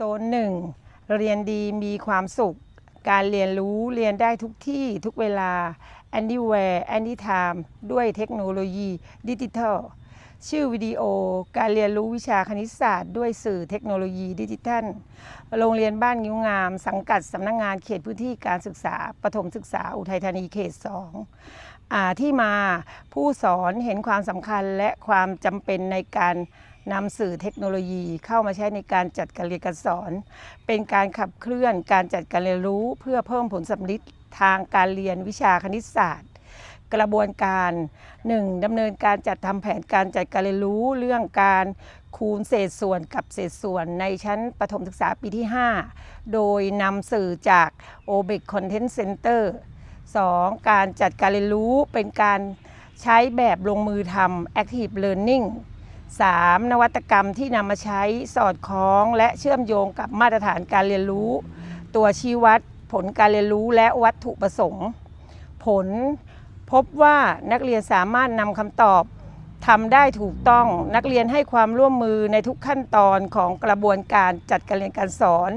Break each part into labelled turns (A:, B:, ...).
A: โซนหนึ่งเรียนดีมีความสุข การเรียนรู้เรียนได้ทุกที่ทุกเวลา anywhere anytime ด้วยเทคโนโลยีดิจิทัล ชื่อวิดีโอ การเรียนรู้วิชาคณิตศาสตร์ ด้วยสื่อเทคโนโลยีดิจิทัล โรงเรียนบ้านงิ้วงาม สังกัดสำนักงงานเขตพื้นที่การศึกษาปฐมศึกษาอุทัยธานีเขต2อ่าที่มาผู้สอนเห็นความสำคัญและความจำเป็นในการ นำสื่อเทคโนโลยีเข้ามาใช้ในการจัดการเรียนการสอน เป็นการขับเคลื่อนการจัดการเรียนรู้ เพื่อเพิ่มผลสำลิดทางการเรียนวิชาคณิตศาสตร์ กระบวนการ 1. ดำเนินการจัดทำแผนการจัดการเรียนรู้เรื่องการคูณเศษส่วนกับเศษส่วนในชั้นประถมศึกษาปีที่ 5 โดยนำสื่อจาก o b e c Content Center 2. การจัดการเรียนรู้เป็นการใช้แบบลงมือทำ Active Learning 3. นวัตกรรมที่นำมาใช้สอดคล้องและเชื่อมโยงกับมาตรฐานการเรียนรู้ ตัวชี้วัด ผลการเรียนรู้และวัตถุประสงค์ ผลพบว่านักเรียนสามารถนำคำตอบทำได้ถูกต้องนักเรียนให้ความร่วมมือในทุกขั้นตอนของกระบวนการจัดการเรียนการสอน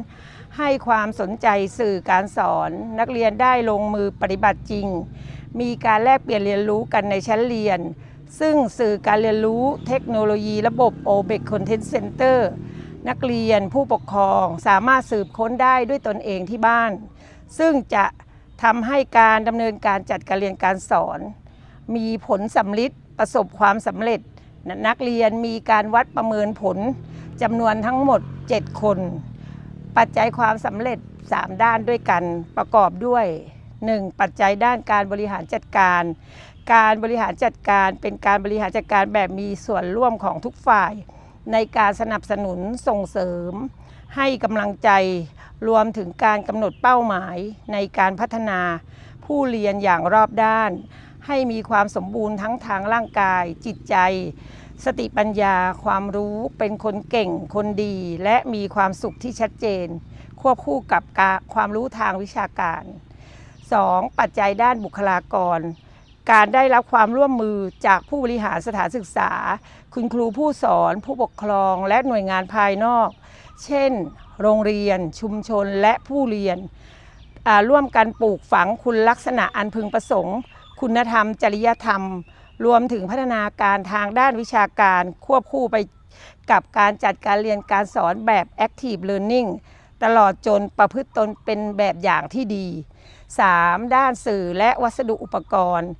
A: ให้ความสนใจสื่อการสอน นักเรียนได้ลงมือปฏิบัติจริง มีการแลกเปลี่ยนเรียนรู้กันในชั้นเรียน ซึ่งสื่อการเรียนรู้เทคโนโลยีระบบ o b e c Content Center นักเรียนผู้ปกครองสามารถสืบค้นได้ด้วยตนเองที่บ้าน ซึ่งจะทำให้การดำเนินการจัดการเรียนการสอน มีผลสำลิดประสบความสำเร็จ นักเรียนมีการวัดประเมินผลจำนวนทั้งหมด 7 คน ปัจจัยความสำเร็จ 3 ด้านด้วยกันประกอบด้วย 1. ปัจจัยด้านการบริหารจัดการ การบริหารจัดการเป็นการบริหารจัดการแบบมีส่วนร่วมของทุกฝ่าย ในการสนับสนุนส่งเสริม ให้กำลังใจรวมถึงการกำหนดเป้าหมายในการพัฒนา ผู้เรียนอย่างรอบด้าน ให้มีความสมบูรณ์ทั้งทางร่างกาย จิตใจ สติปัญญา ความรู้เป็นคนเก่ง คนดี และมีความสุขที่ชัดเจน ควบคู่กับความรู้ทางวิชาการ 2. ปัจจัยด้านบุคลากร การได้รับความร่วมมือจากผู้บริหารสถานศึกษา คุณครูผู้สอน ผู้ปกครองและหน่วยงานภายนอก เช่น โรงเรียน ชุมชนและผู้เรียน ร่วมกันปลูกฝังคุณลักษณะอันพึงประสงค์ คุณธรรม จริยธรรม รวมถึงพัฒนาการทางด้านวิชาการควบคู่ไปกับการจัดการเรียนการสอนแบบ Active Learning ตลอดจนประพฤติตนเป็นแบบอย่างที่ดี 3. ด้านสื่อและวัสดุอุปกรณ์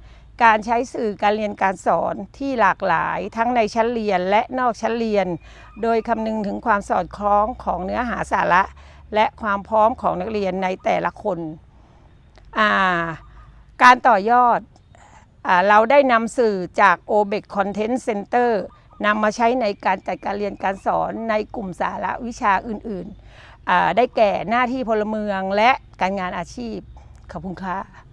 A: การใช้สื่อการเรียนการสอนที่หลากหลายทั้งในชั้นเรียนและนอกชั้นเรียน โดยคำนึงถึงความสอดคล้องของเนื้อหาสาระ และความพร้อมของนักเรียนในแต่ละคนาการต่อยอดอเราได้นำสื่อจาก o b e c Content Center นำมาใช้ในการจัดการเรียนการสอนในกลุ่มสาระวิชาอื่นๆอ่าได้แก่หน้าที่พลเมืองและการงานอาชีพ ขอบคุณค่ะ